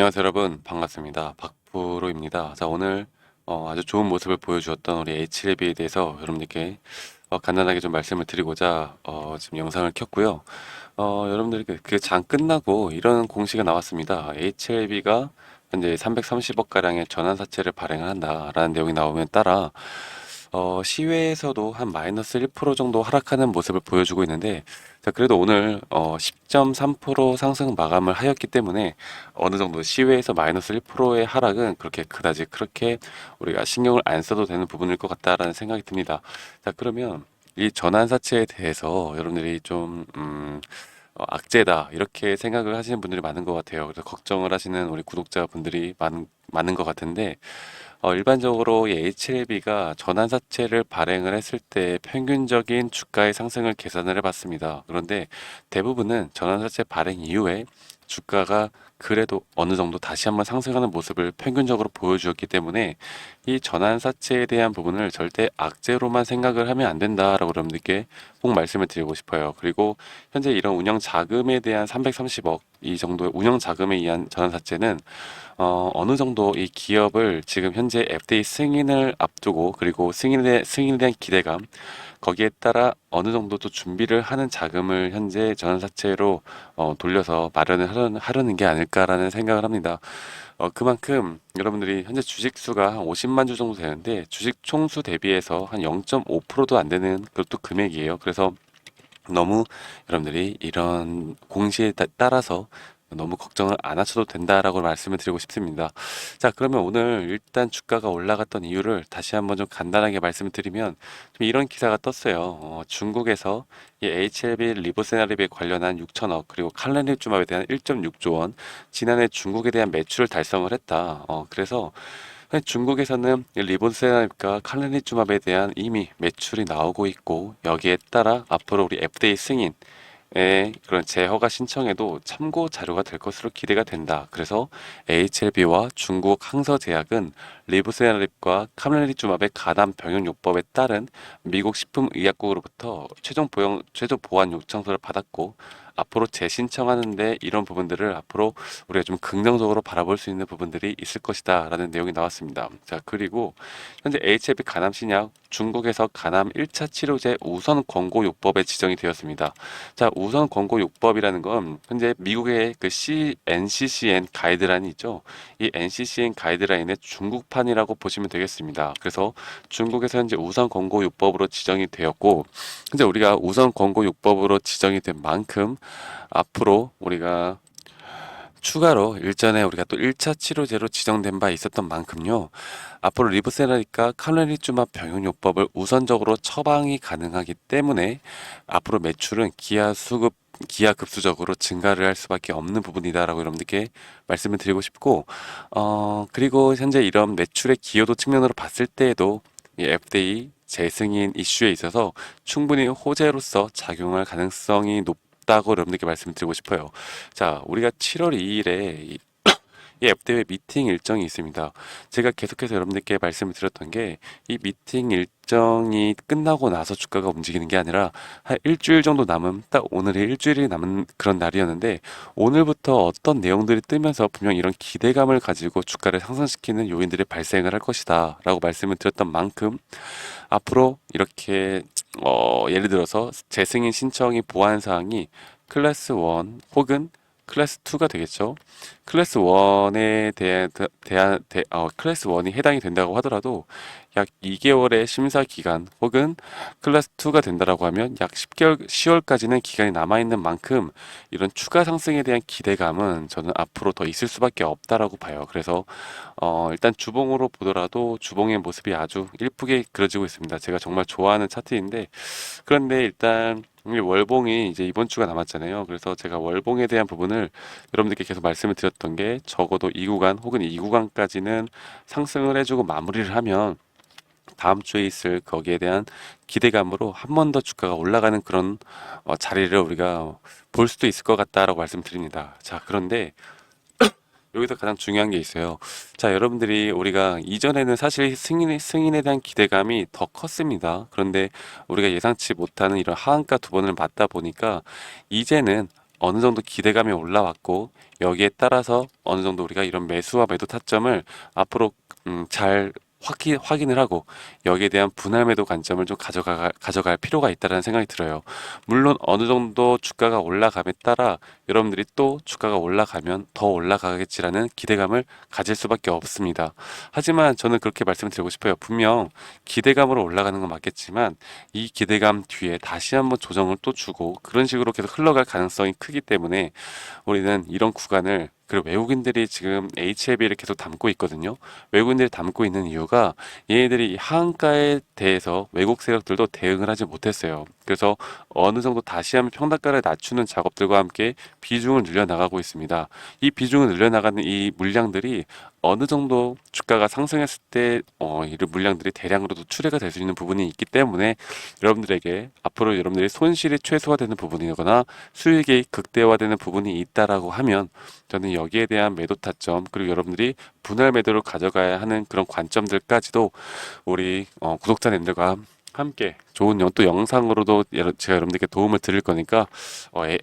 안녕하세요 여러분. 반갑습니다. 박프로입니다. 자 오늘 어, 아주 좋은 모습을 보여주었던 우리 H랩에 대해서 여러분들께 어, 간단하게 좀 말씀을 드리고자 어, 지금 영상을 켰고요. 어, 여러분들께 그 장 끝나고 이런 공시가 나왔습니다. HLB가 현재 330억 가량의 전환사채를 발행을 한다라는 내용이 나오면 따라 어, 시외에서도 한 마이너스 1% 정도 하락하는 모습을 보여주고 있는데, 자, 그래도 오늘 어, 10.3% 상승 마감을 하였기 때문에 어느 정도 시외에서 마이너스 1%의 하락은 그렇게 그다지 그렇게 우리가 신경을 안 써도 되는 부분일 것 같다라는 생각이 듭니다. 자, 그러면 이 전환사채에 대해서 여러분들이 좀, 음, 어, 악재다 이렇게 생각을 하시는 분들이 많은 것 같아요. 그래서 걱정을 하시는 우리 구독자분들이 많은 많은 것 같은데 어, 일반적으로 이 HLB가 전환사채를 발행을 했을 때 평균적인 주가의 상승을 계산을 해봤습니다. 그런데 대부분은 전환사채 발행 이후에 주가가 그래도 어느 정도 다시 한번 상승하는 모습을 평균적으로 보여주었기 때문에 이 전환 사채에 대한 부분을 절대 악재로만 생각을 하면 안 된다라고 여러분들께 꼭 말씀을 드리고 싶어요. 그리고 현재 이런 운영 자금에 대한 330억 이 정도의 운영 자금에 의한 전환 사채는 어, 어느 정도 이 기업을 지금 현재 FDA 승인을 앞두고 그리고 승인에, 승인에 대한 기대감 거기에 따라 어느 정도 또 준비를 하는 자금을 현재 전환사채로 어, 돌려서 마련을 하려는, 하려는 게 아닐까라는 생각을 합니다. 어, 그만큼 여러분들이 현재 주식 수가 한 50만 주 정도 되는데 주식 총수 대비해서 한 0.5%도 안 되는 그것도 금액이에요. 그래서 너무 여러분들이 이런 공시에 따- 따라서 너무 걱정을 안 하셔도 된다라고 말씀을 드리고 싶습니다. 자, 그러면 오늘 일단 주가가 올라갔던 이유를 다시 한번 좀 간단하게 말씀을 드리면 좀 이런 기사가 떴어요. 어, 중국에서 이 HLB 리보세나립에 관련한 6천억 그리고 칼렌리주맙에 대한 1.6조 원 지난해 중국에 대한 매출을 달성을 했다. 어, 그래서 중국에서는 리보세나립과 칼렌리주맙에 대한 이미 매출이 나오고 있고 여기에 따라 앞으로 우리 FDA 승인 의 그런 재허가 신청에도 참고 자료가 될 것으로 기대가 된다. 그래서 HLB와 중국 항서제약은 리브세나립과 카멜리주맙의 가담 병용 요법에 따른 미국 식품의약국으로부터 최종 보완 요청서를 받았고 앞으로 재신청하는데 이런 부분들을 앞으로 우리가 좀 긍정적으로 바라볼 수 있는 부분들이 있을 것이다 라는 내용이 나왔습니다. 자 그리고 현재 HLB 가담 신약 중국에서 가남 1차 치료제 우선 권고 요법에 지정이 되었습니다. 자, 우선 권고 요법이라는 건 현재 미국의 그 C, NCCN 가이드라인이 있죠. 이 NCCN 가이드라인의 중국판이라고 보시면 되겠습니다. 그래서 중국에서 현재 우선 권고 요법으로 지정이 되었고, 현재 우리가 우선 권고 요법으로 지정이 된 만큼 앞으로 우리가 추가로 일전에 우리가 또 1차 치료제로 지정된 바 있었던 만큼요. 앞으로 리브세라니까 칼레리주마 병용요법을 우선적으로 처방이 가능하기 때문에 앞으로 매출은 기하 수급 기하 급수적으로 증가를 할 수밖에 없는 부분이다라고 여러분들께 말씀을 드리고 싶고 어 그리고 현재 이런 매출의 기여도 측면으로 봤을 때에도 이 FDA 재승인 이슈에 있어서 충분히 호재로서 작용할 가능성이 높 다고 여러분들께 말씀드리고 싶어요. 자, 우리가 7월 2일에 이, 이 앱대회 미팅 일정이 있습니다. 제가 계속해서 여러분들께 말씀을 드렸던 게 이 미팅 일정이 끝나고 나서 주가가 움직이는 게 아니라 한 일주일 정도 남은 딱 오늘이 일주일이 남은 그런 날이었는데 오늘부터 어떤 내용들이 뜨면서 분명 이런 기대감을 가지고 주가를 상승시키는 요인들이 발생을 할 것이다 라고 말씀을 드렸던 만큼 앞으로 이렇게 어, 예를 들어서 재승인 신청이 보완 사항이 클래스 1 혹은 클래스 2가 되겠죠. 클래스 1에 대한 대한 대, 어, 클래스 1이 해당이 된다고 하더라도 약 2개월의 심사 기간 혹은 클래스 2가 된다라고 하면 약 10개월 10월까지는 기간이 남아 있는 만큼 이런 추가 상승에 대한 기대감은 저는 앞으로 더 있을 수밖에 없다라고 봐요. 그래서 어, 일단 주봉으로 보더라도 주봉의 모습이 아주 일쁘게 그려지고 있습니다. 제가 정말 좋아하는 차트인데 그런데 일단 이 월봉이 이제 이번 주가 남았잖아요. 그래서 제가 월봉에 대한 부분을 여러분들께 계속 말씀을 드렸던 게 적어도 이 구간 혹은 이 구간까지는 상승을 해주고 마무리를 하면 다음 주에 있을 거기에 대한 기대감으로 한 번 더 주가가 올라가는 그런 어, 자리를 우리가 볼 수도 있을 것 같다라고 말씀드립니다. 자, 그런데 여기서 가장 중요한 게 있어요. 자, 여러분들이 우리가 이전에는 사실 승인, 승인에 대한 기대감이 더 컸습니다. 그런데 우리가 예상치 못하는 이런 하한가 두 번을 맞다 보니까 이제는 어느 정도 기대감이 올라왔고 여기에 따라서 어느 정도 우리가 이런 매수와 매도 타점을 앞으로 음, 잘 확인, 확인을 하고 여기에 대한 분할 매도 관점을 좀 가져가, 가져갈 필요가 있다는 생각이 들어요. 물론 어느 정도 주가가 올라감에 따라 여러분들이 또 주가가 올라가면 더 올라가겠지라는 기대감을 가질 수밖에 없습니다. 하지만 저는 그렇게 말씀드리고 싶어요. 분명 기대감으로 올라가는 건 맞겠지만 이 기대감 뒤에 다시 한번 조정을 또 주고 그런 식으로 계속 흘러갈 가능성이 크기 때문에 우리는 이런 구간을 그리고 외국인들이 지금 HLB를 계속 담고 있거든요. 외국인들이 담고 있는 이유가 얘네들이 이 하한가에 대해서 외국 세력들도 대응을 하지 못했어요. 그래서 어느 정도 다시 한번 평단가를 낮추는 작업들과 함께 비중을 늘려나가고 있습니다. 이 비중을 늘려나가는 이 물량들이 어느 정도 주가가 상승했을 때 어, 이런 물량들이 대량으로도 출회가 될 수 있는 부분이 있기 때문에 여러분들에게 앞으로 여러분들이 손실이 최소화되는 부분이거나 수익이 극대화되는 부분이 있다라고 하면 저는 여기에 대한 매도 타점 그리고 여러분들이 분할 매도를 가져가야 하는 그런 관점들까지도 우리 어, 구독자님들과 함께 좋은 영, 또 영상으로도 제가 여러분들께 도움을 드릴 거니까 어, 에,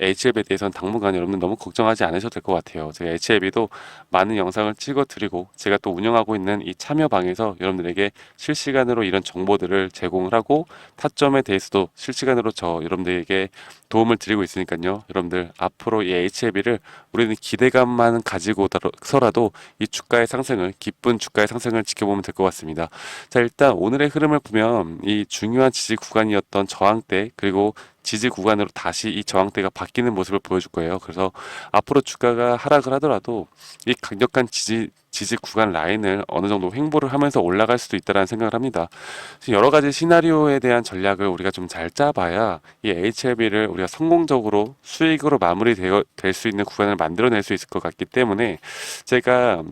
HLB에 대해서는 당분간 여러분들 너무 걱정하지 않으셔도 될 것 같아요. 제가 HLB도 많은 영상을 찍어 드리고 제가 또 운영하고 있는 이 참여방에서 여러분들에게 실시간으로 이런 정보들을 제공을 하고 타점에 대해서도 실시간으로 저 여러분들에게 도움을 드리고 있으니까요. 여러분들 앞으로 이 HLB를 우리는 기대감만 가지고서라도 이 주가의 상승을 기쁜 주가의 상승을 지켜보면 될 것 같습니다. 자 일단 오늘의 흐름을 보면 이 중요한 지지 구간이었던 저항대 그리고 지지 구간으로 다시 이 저항대가 바뀌는 모습을 보여줄 거예요. 그래서 앞으로 주가가 하락을 하더라도 이 강력한 지지 지지 구간 라인을 어느 정도 횡보를 하면서 올라갈 수도 있다라는 생각을 합니다. 여러 가지 시나리오에 대한 전략을 우리가 좀 잘 짜봐야 이 HLB를 우리가 성공적으로 수익으로 마무리될 수 있는 구간을 만들어낼 수 있을 것 같기 때문에 제가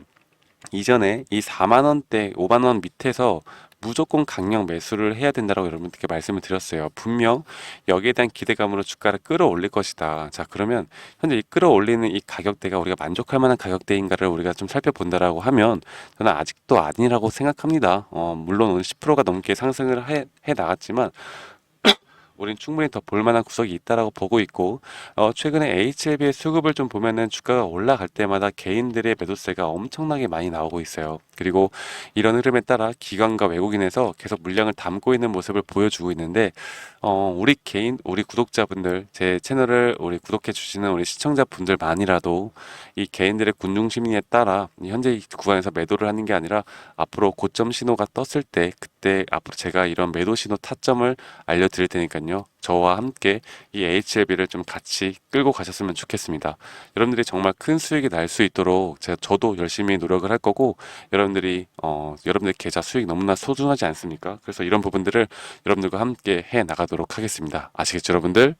이전에 이 4만 원대, 5만 원 밑에서 무조건 강력 매수를 해야 된다고 여러분들께 말씀을 드렸어요. 분명 여기에 대한 기대감으로 주가를 끌어올릴 것이다. 자, 그러면 현재 이 끌어올리는 이 가격대가 우리가 만족할 만한 가격대인가를 우리가 좀 살펴본다라고 하면 저는 아직도 아니라고 생각합니다. 어, 물론 오늘 10%가 넘게 상승을 해, 해 나갔지만 우린 충분히 더 볼만한 구석이 있다라고 보고 있고 어, 최근에 HLB의 수급을 좀 보면은 주가가 올라갈 때마다 개인들의 매도세가 엄청나게 많이 나오고 있어요. 그리고 이런 흐름에 따라 기관과 외국인에서 계속 물량을 담고 있는 모습을 보여주고 있는데 어, 우리 개인, 우리 구독자분들, 제 채널을 우리 구독해 주시는 우리 시청자분들만이라도 이 개인들의 군중 심리에 따라 현재 이 구간에서 매도를 하는 게 아니라 앞으로 고점 신호가 떴을 때 그때 앞으로 제가 이런 매도 신호 타점을 알려드릴 테니까요. 저와 함께 이 HLB를 좀 같이 끌고 가셨으면 좋겠습니다. 여러분들이 정말 큰 수익이 날 수 있도록 제가 저도 열심히 노력을 할 거고 여러분들이 어 여러분들 계좌 수익 너무나 소중하지 않습니까? 그래서 이런 부분들을 여러분들과 함께 해 나가도록 하겠습니다. 아시겠죠, 여러분들?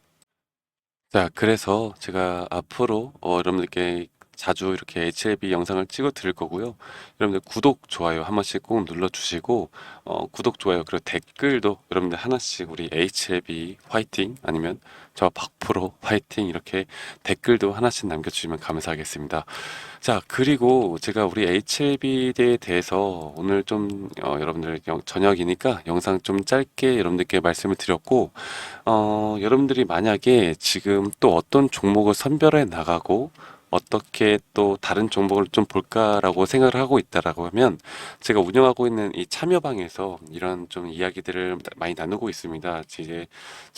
자, 그래서 제가 앞으로 어, 여러분들께 자주 이렇게 HLB 영상을 찍어 드릴 거고요. 여러분들 구독, 좋아요 한 번씩 꼭 눌러주시고 어, 구독, 좋아요 그리고 댓글도 여러분들 하나씩 우리 HLB 화이팅 아니면 저 박프로 화이팅 이렇게 댓글도 하나씩 남겨주시면 감사하겠습니다. 자, 그리고 제가 우리 HLB에 대해서 오늘 좀 어, 여러분들 영- 저녁이니까 영상 좀 짧게 여러분들께 말씀을 드렸고 어, 여러분들이 만약에 지금 또 어떤 종목을 선별해 나가고 어떻게 또 다른 종목을 좀 볼까라고 생각을 하고 있다라고 하면 제가 운영하고 있는 이 참여방에서 이런 좀 이야기들을 많이 나누고 있습니다. 이제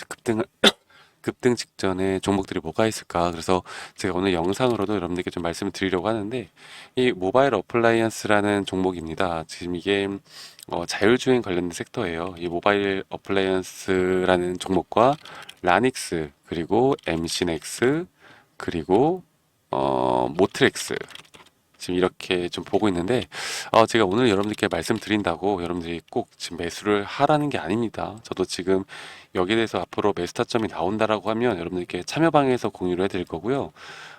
급등을 급등 직전에 종목들이 뭐가 있을까? 그래서 제가 오늘 영상으로도 여러분들께 좀 말씀을 드리려고 하는데 이 모바일 어플라이언스라는 종목입니다. 지금 이게 어, 자율주행 관련된 섹터예요. 이 모바일 어플라이언스라는 종목과 라닉스 그리고 엠시넥스 그리고 어, 모트렉스 지금 이렇게 좀 보고 있는데 어, 제가 오늘 여러분들께 말씀드린다고 여러분들이 꼭 지금 매수를 하라는 게 아닙니다. 저도 지금 여기에 대해서 앞으로 매수 타점이 나온다라고 하면 여러분들께 참여방에서 공유를 해드릴 거고요.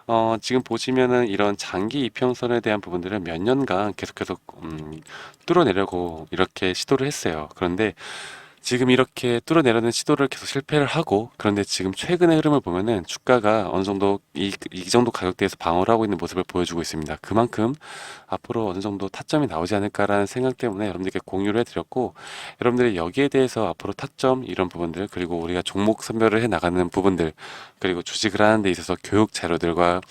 어, 지금 보시면은 이런 장기 이평선에 대한 부분들은 몇 년간 계속해서 음, 뚫어내려고 이렇게 시도를 했어요. 그런데 지금 이렇게 뚫어내려는 시도를 계속 실패를 하고 그런데 지금 최근의 흐름을 보면은 주가가 어느 정도 이, 이 정도 가격대에서 방어를 하고 있는 모습을 보여주고 있습니다. 그만큼 앞으로 어느 정도 타점이 나오지 않을까라는 생각 때문에 여러분들께 공유를 해드렸고 여러분들이 여기에 대해서 앞으로 타점 이런 부분들 그리고 우리가 종목 선별을 해 나가는 부분들 그리고 주식을 하는 데 있어서 교육 자료들과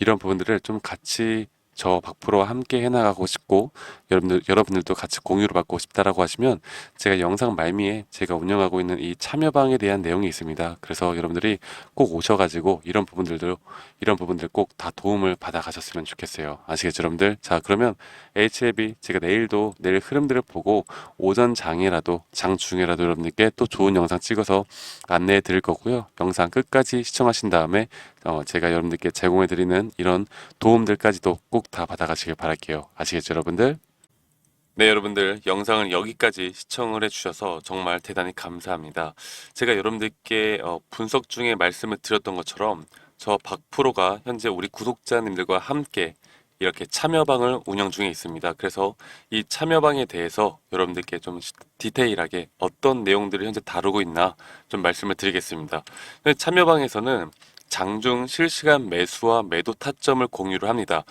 이런 부분들을 좀 같이 저 박프로와 함께 해나가고 싶고 여러분들 여러분들도 같이 공유를 받고 싶다라고 하시면 제가 영상 말미에 제가 운영하고 있는 이 참여방에 대한 내용이 있습니다. 그래서 여러분들이 꼭 오셔가지고 이런 부분들도 이런 부분들 꼭 다 도움을 받아 가셨으면 좋겠어요. 아시겠죠, 여러분들? 자, 그러면 HLB 제가 내일도 내일 흐름들을 보고 오전 장에라도 장 중에라도 여러분들께 또 좋은 영상 찍어서 안내해 드릴 거고요. 영상 끝까지 시청하신 다음에 어, 제가 여러분들께 제공해 드리는 이런 도움들까지도 꼭 다 받아가시길 바랄게요. 아시겠죠, 여러분들? 네, 여러분들 영상을 여기까지 시청을 해주셔서 정말 대단히 감사합니다. 제가 여러분들께 어, 분석 중에 말씀을 드렸던 것처럼 저 박프로가 현재 우리 구독자님들과 함께 이렇게 참여방을 운영 중에 있습니다. 그래서 이 참여방에 대해서 여러분들께 좀 시- 디테일하게 어떤 내용들을 현재 다루고 있나 좀 말씀을 드리겠습니다. 근데 참여방에서는 장중 실시간 매수와 매도 타점을 공유를 합니다.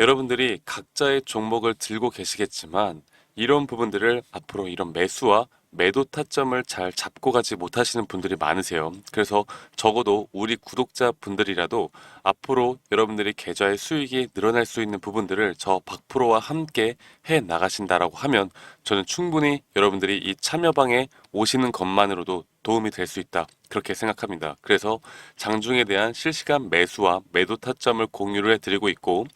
여러분들이 각자의 종목을 들고 계시겠지만 이런 부분들을 앞으로 이런 매수와 매도 타점을 잘 잡고 가지 못하시는 분들이 많으세요. 그래서 적어도 우리 구독자 분들이라도 앞으로 여러분들이 계좌의 수익이 늘어날 수 있는 부분들을 저 박프로와 함께 해 나가신다라고 하면 저는 충분히 여러분들이 이 참여방에 오시는 것만으로도 도움이 될 수 있다. 그렇게 생각합니다. 그래서 장중에 대한 실시간 매수와 매도 타점을 공유를 해드리고 있고,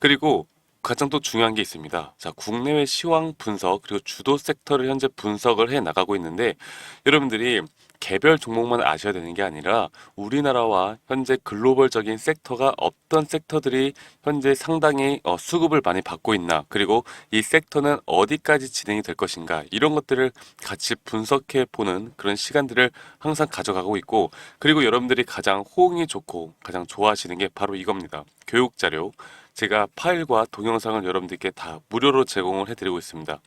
그리고 가장 또 중요한 게 있습니다. 자, 국내외 시황 분석 그리고 주도 섹터를 현재 분석을 해 나가고 있는데 여러분들이 개별 종목만 아셔야 되는 게 아니라 우리나라와 현재 글로벌적인 섹터가 어떤 섹터들이 현재 상당히 어, 수급을 많이 받고 있나 그리고 이 섹터는 어디까지 진행이 될 것인가 이런 것들을 같이 분석해 보는 그런 시간들을 항상 가져가고 있고 그리고 여러분들이 가장 호응이 좋고 가장 좋아하시는 게 바로 이겁니다. 교육 자료 제가 파일과 동영상을 여러분들께 다 무료로 제공을 해드리고 있습니다.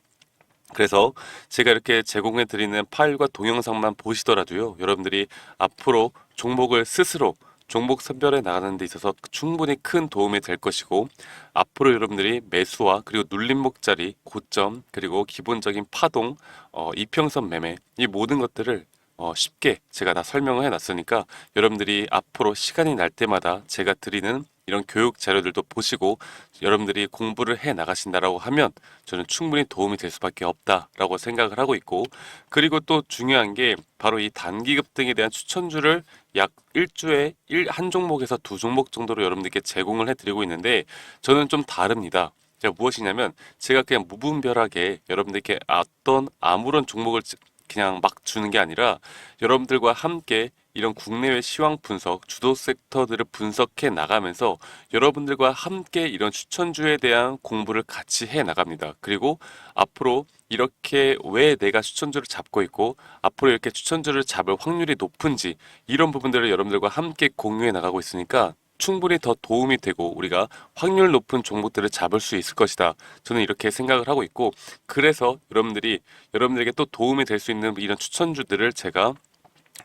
그래서 제가 이렇게 제공해 드리는 파일과 동영상만 보시더라도요, 여러분들이 앞으로 종목을 스스로 종목 선별해 나가는 데 있어서 충분히 큰 도움이 될 것이고 앞으로 여러분들이 매수와 그리고 눌림목 자리, 고점, 그리고 기본적인 파동, 어, 이평선 매매 이 모든 것들을 어, 쉽게 제가 다 설명을 해놨으니까 여러분들이 앞으로 시간이 날 때마다 제가 드리는 이런 교육 자료들도 보시고 여러분들이 공부를 해 나가신다라고 하면 저는 충분히 도움이 될 수밖에 없다라고 생각을 하고 있고 그리고 또 중요한 게 바로 이 단기급 등에 대한 추천주를 약 일주에 일, 한 종목에서 두 종목 정도로 여러분들께 제공을 해드리고 있는데 저는 좀 다릅니다. 제가 무엇이냐면 제가 그냥 무분별하게 여러분들께 어떤 아무런 종목을 지- 그냥 막 주는 게 아니라 여러분들과 함께 이런 국내외 시황 분석, 주도 섹터들을 분석해 나가면서 여러분들과 함께 이런 추천주에 대한 공부를 같이 해 나갑니다. 그리고 앞으로 이렇게 왜 내가 추천주를 잡고 있고 앞으로 이렇게 추천주를 잡을 확률이 높은지 이런 부분들을 여러분들과 함께 공유해 나가고 있으니까 충분히 더 도움이 되고 우리가 확률 높은 종목들을 잡을 수 있을 것이다. 저는 이렇게 생각을 하고 있고 그래서 여러분들이 여러분들에게 또 도움이 될 수 있는 이런 추천주들을 제가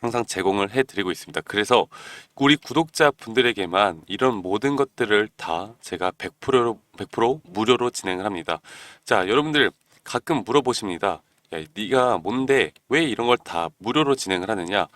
항상 제공을 해드리고 있습니다. 그래서 우리 구독자 분들에게만 이런 모든 것들을 다 제가 100%로 100% 무료로 진행을 합니다. 자, 여러분들 가끔 물어보십니다. 야, 네가 뭔데 왜 이런 걸 다 무료로 진행을 하느냐?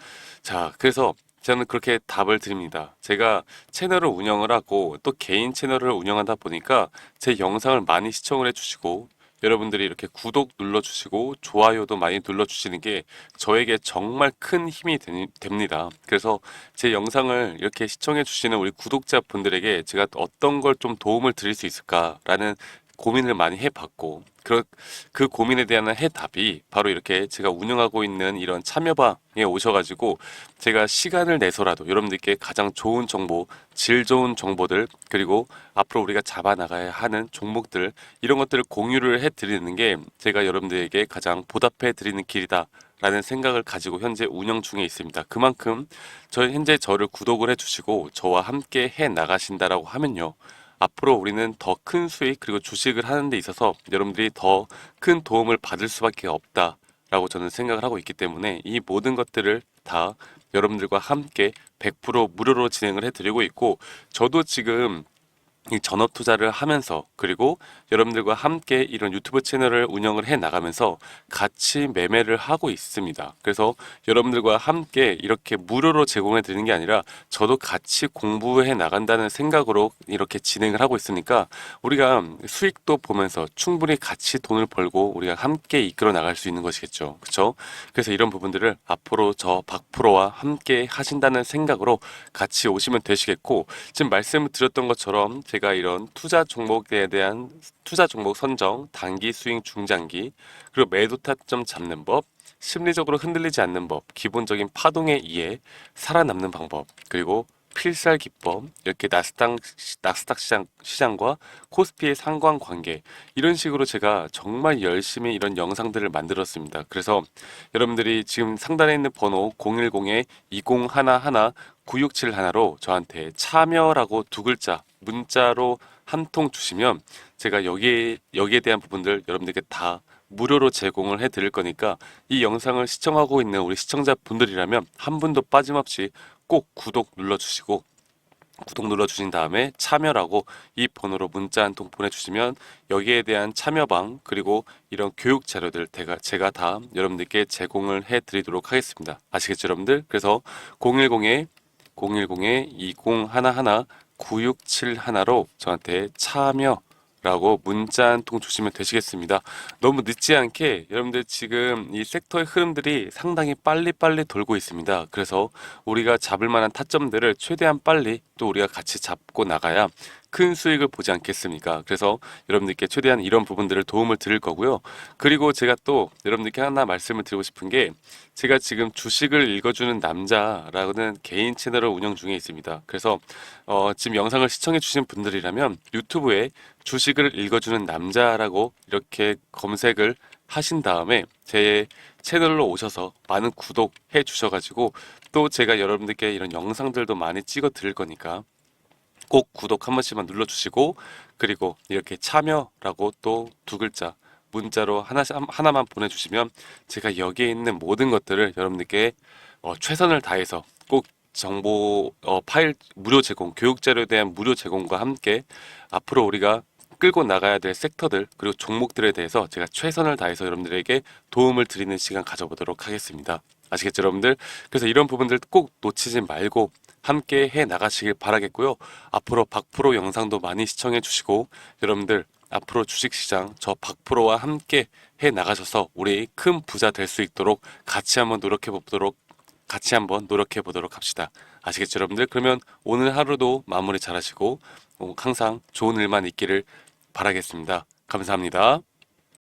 자, 그래서 저는 그렇게 답을 드립니다. 제가 채널을 운영을 하고 또 개인 채널을 운영하다 보니까 제 영상을 많이 시청을 해주시고 여러분들이 이렇게 구독 눌러주시고 좋아요도 많이 눌러주시는 게 저에게 정말 큰 힘이 되- 됩니다. 그래서 제 영상을 이렇게 시청해 주시는 우리 구독자분들에게 제가 어떤 걸 좀 도움을 드릴 수 있을까라는 고민을 많이 해봤고 그, 그 고민에 대한 해답이 바로 이렇게 제가 운영하고 있는 이런 참여방에 오셔가지고 제가 시간을 내서라도 여러분들께 가장 좋은 정보, 질 좋은 정보들 그리고 앞으로 우리가 잡아나가야 하는 종목들 이런 것들을 공유를 해드리는 게 제가 여러분들에게 가장 보답해 드리는 길이다. 라는 생각을 가지고 현재 운영 중에 있습니다. 그만큼 저 현재 저를 구독을 해주시고 저와 함께 해 나가신다라고 하면요. 앞으로 우리는 더 큰 수익 그리고 주식을 하는 데 있어서 여러분들이 더 큰 도움을 받을 수밖에 없다. 라고 저는 생각을 하고 있기 때문에 이 모든 것들을 다 여러분들과 함께 100% 무료로 진행을 해드리고 있고 저도 지금 이 전업 투자를 하면서 그리고 여러분들과 함께 이런 유튜브 채널을 운영을 해 나가면서 같이 매매를 하고 있습니다. 그래서 여러분들과 함께 이렇게 무료로 제공해 드리는 게 아니라 저도 같이 공부해 나간다는 생각으로 이렇게 진행을 하고 있으니까 우리가 수익도 보면서 충분히 같이 돈을 벌고 우리가 함께 이끌어 나갈 수 있는 것이겠죠. 그렇죠? 그래서 이런 부분들을 앞으로 저 박프로와 함께 하신다는 생각으로 같이 오시면 되시겠고 지금 말씀을 드렸던 것처럼 제가 이런 투자 종목에 대한 투자 종목 선정, 단기 스윙, 중장기, 그리고 매도 타점 잡는 법, 심리적으로 흔들리지 않는 법, 기본적인 파동의 이해, 살아남는 방법, 그리고 필살 기법, 이렇게 나스닥, 나스닥 시장, 시장과 코스피의 상관 관계, 이런 식으로 제가 정말 열심히 이런 영상들을 만들었습니다. 그래서 여러분들이 지금 상단에 있는 번호 010-2011-9671로 저한테 참여라고 두 글자 문자로 한 통 주시면 제가 여기에, 여기에 대한 부분들 여러분들께 다 무료로 제공을 해 드릴 거니까 이 영상을 시청하고 있는 우리 시청자분들이라면 한 분도 빠짐없이 꼭 구독 눌러주시고 구독 눌러주신 다음에 참여라고 이 번호로 문자 한 통 보내주시면 여기에 대한 참여방 그리고 이런 교육 자료들 제가, 제가 다 여러분들께 제공을 해드리도록 하겠습니다. 아시겠죠 여러분들? 그래서 010에 010에 2011 9671로 저한테 참여 라고 문자 한 통 주시면 되시겠습니다. 너무 늦지 않게 여러분들 지금 이 섹터의 흐름들이 상당히 빨리빨리 돌고 있습니다. 그래서 우리가 잡을 만한 타점들을 최대한 빨리 또 우리가 같이 잡고 나가야 큰 수익을 보지 않겠습니까? 그래서 여러분들께 최대한 이런 부분들을 도움을 드릴 거고요. 그리고 제가 또 여러분들께 하나 말씀을 드리고 싶은 게 제가 지금 주식을 읽어주는 남자라는 개인 채널을 운영 중에 있습니다. 그래서 어, 지금 영상을 시청해 주신 분들이라면 유튜브에 주식을 읽어주는 남자라고 이렇게 검색을 하신 다음에 제 채널로 오셔서 많은 구독해 주셔가지고 또 제가 여러분들께 이런 영상들도 많이 찍어 드릴 거니까 꼭 구독 한 번씩만 눌러주시고 그리고 이렇게 참여라고 또 두 글자 문자로 하나씩 하나만 보내주시면 제가 여기에 있는 모든 것들을 여러분들께 어, 최선을 다해서 꼭 정보 어, 파일 무료 제공, 교육 자료에 대한 무료 제공과 함께 앞으로 우리가 끌고 나가야 될 섹터들 그리고 종목들에 대해서 제가 최선을 다해서 여러분들에게 도움을 드리는 시간 가져보도록 하겠습니다. 아시겠죠, 여러분들? 그래서 이런 부분들 꼭 놓치지 말고 함께 해 나가시길 바라겠고요. 앞으로 박프로 영상도 많이 시청해 주시고 여러분들 앞으로 주식시장 저 박프로와 함께 해 나가셔서 우리 큰 부자 될 수 있도록 같이 한번 노력해 보도록 같이 한번 노력해 보도록 합시다. 아시겠죠, 여러분들? 그러면 오늘 하루도 마무리 잘 하시고 어, 항상 좋은 일만 있기를 바라겠습니다. 감사합니다.